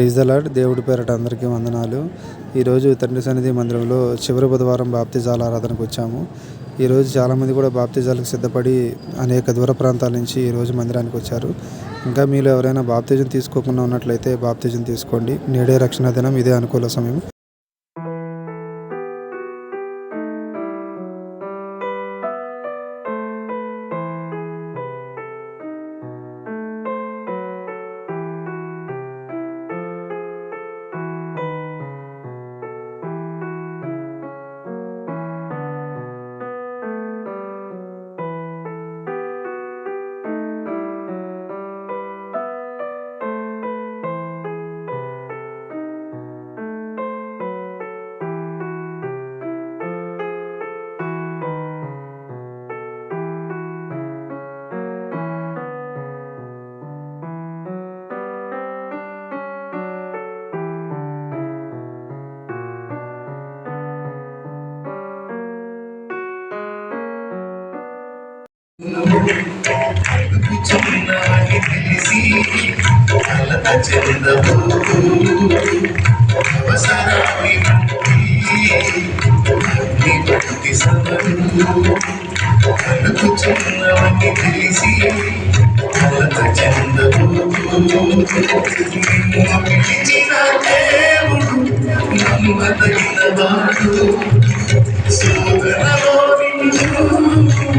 రీజలాడ్ దేవుడి పేరట అందరికీ వందనాలు. ఈరోజు తండ్రి సన్నిధి మందిరంలో చివరి బుధవారం బాప్తిజాల ఆరాధనకు వచ్చాము. ఈరోజు చాలామంది కూడా బాప్తిజాలకు సిద్ధపడి అనేక దూర ప్రాంతాల నుంచి ఈరోజు మందిరానికి వచ్చారు. ఇంకా మీలో ఎవరైనా బాప్తిజం తీసుకోకుండా ఉన్నట్లయితే బాప్తిజం తీసుకోండి. నేడే రక్షణ దినం ఇదే అనుకూల సమయం. చిన్నాని తెలిసి కలత చెందవు అవసరాన్ని బట్టి సవరు కలుపు తెలిసి కలత చెందవు పిలిచిన దేవుడు నమ్మదగిన వాడు శోధనలో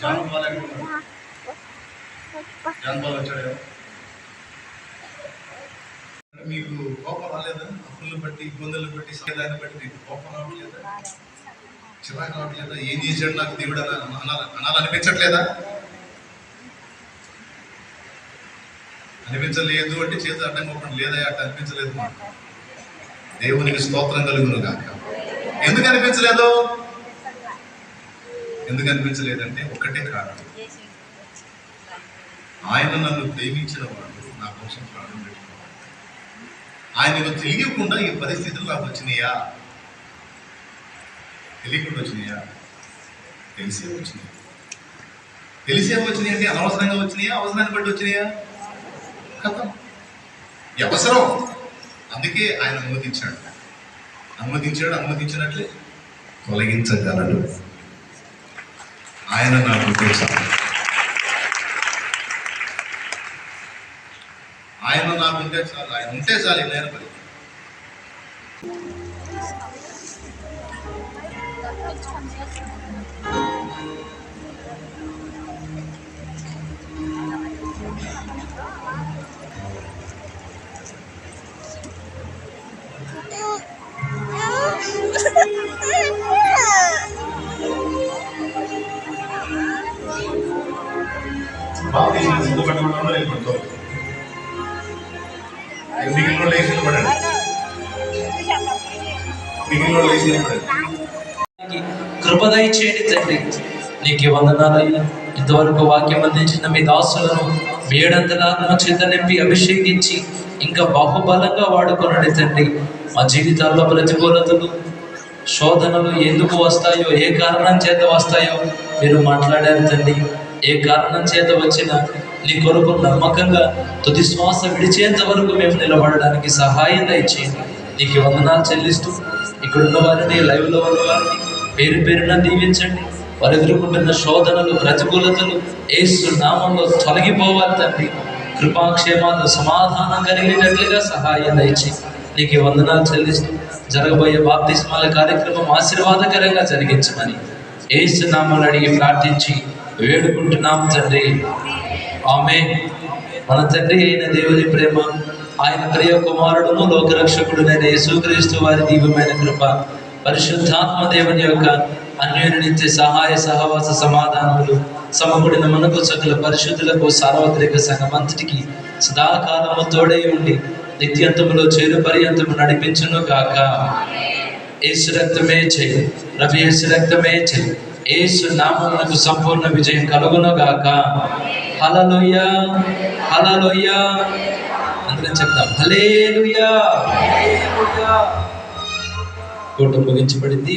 జాన్ బాల్ జాన్ బాల్ వచ్చాడు మీకు కోపం రాలేదా అప్పులను బట్టి ఇబ్బందులను బట్టి సమయాన్ని బట్టి మీకు కోపం రావట్లేదా చిరాకు రావట్లేదా ఏం చేశాడు నాకు దేవుడు అనాలనిపించట్లేదా అనిపించలేదు అంటే చేతి అడ్డం ఒకటి లేదా అట్ట అనిపించలేదు దేవునికి స్తోత్రం కలుగును కాక ఎందుకు అనిపించలేదు? ఎందుకు అనిపించలేదంటే ఒక్కటే కారణం. ఆయన నన్ను ప్రేమించిన వాడు నా కోసం ప్రాణం పెట్టుకున్నాడు ఆయనకు తెలియకుండా ఈ పరిస్థితులు నాకు వచ్చినాయా? తెలియకుండా వచ్చినాయా? తెలిసే వచ్చినాయి. తెలిసే వచ్చినాయి అంటే అనవసరంగా వచ్చినాయా? అవసరాన్ని బట్టి వచ్చినాయా? కథం. అవసరం. అందుకే ఆయన అనుమతించాడు. అనుమతించాడు అనుమతించినట్లే తొలగించగలడు. ఆయన నా ఉంటే చాలు ఆయన నాకు ఉంటే చాలు. ఆయన ఉంటే చాలు నేను పని బాగా తీసిన సిద్ధపడకుండా వెళ్ళిపోతాం మిగిలిన వాళ్ళు వేసి మిగిలిన వాళ్ళు వేసి తండ్రి. నీకు వందనాలయ్యా ఇంతవరకు వాక్యం అందించిన మీ దాసులను వేడంతల ఆత్మ చేత నింపి అభిషేకించి ఇంకా బాహుబలంగా వాడుకున్నాడు తండ్రి. మా జీవితాల్లో ప్రతికూలతలు శోధనలు ఎందుకు వస్తాయో ఏ కారణం చేత వస్తాయో మీరు మాట్లాడారు తండ్రి. ఏ కారణం చేత వచ్చినా నీ కొరకు నమ్మకంగా తుది శ్వాస విడిచేంత వరకు మేము నిలబడడానికి సహాయం దయచేయండి. నీకు వందనాలు చెల్లిస్తూ ఇక్కడున్న వారిని లైవ్లో ఉన్న వారిని పేరు పేరున దీవించండి. వారు ఎదుర్కొంటున్న శోధనలు ప్రతికూలతలు ఏసు నామంలో తొలగిపోవాలి తండ్రి. కృపాక్షేమాలు సమాధానం కలిగినట్లుగా సహాయం దయచి నీకు వందనాలు చెల్లిస్తూ జరగబోయే బాప్తిస్మాల కార్యక్రమం ఆశీర్వాదకరంగా జరిగించమని ఏసు నామాలు అడిగి ప్రార్థించి వేడుకుంటున్నాం తండ్రి. ఆమె మన తండ్రి అయిన దేవుని ప్రేమ ఆయన ప్రియ కుమారుడును లోకరక్షకుడునైన యేసుక్రీస్తు వారి దీపమైన కృప పరిశుద్ధాత్మ దేవుని యొక్క అన్యోన్యనిత్య సహాయ సహవాస సమాధానములు సమకూడిన మనకు సకల పరిశుద్ధులకు సార్వత్రిక సంఘమంతటికి సదాకాలము తోడై ఉండి నిత్యంతములో చేరు పర్యంతము నడిపించును గాక ఏసు రక్తమే చేయి. రవి ఏసు రక్తమే చేయి. ఏసు నామములకు సంపూర్ణ విజయం కలుగును గాక హలలోయ హలలుయ అందరం చెప్తాం హలేలుయా కోట ముగించబడింది